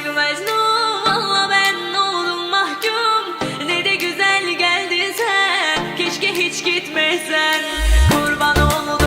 Aşık Mecnun valla ben oldum mahkum. Ne de güzel geldin sen Keşke hiç gitmesen.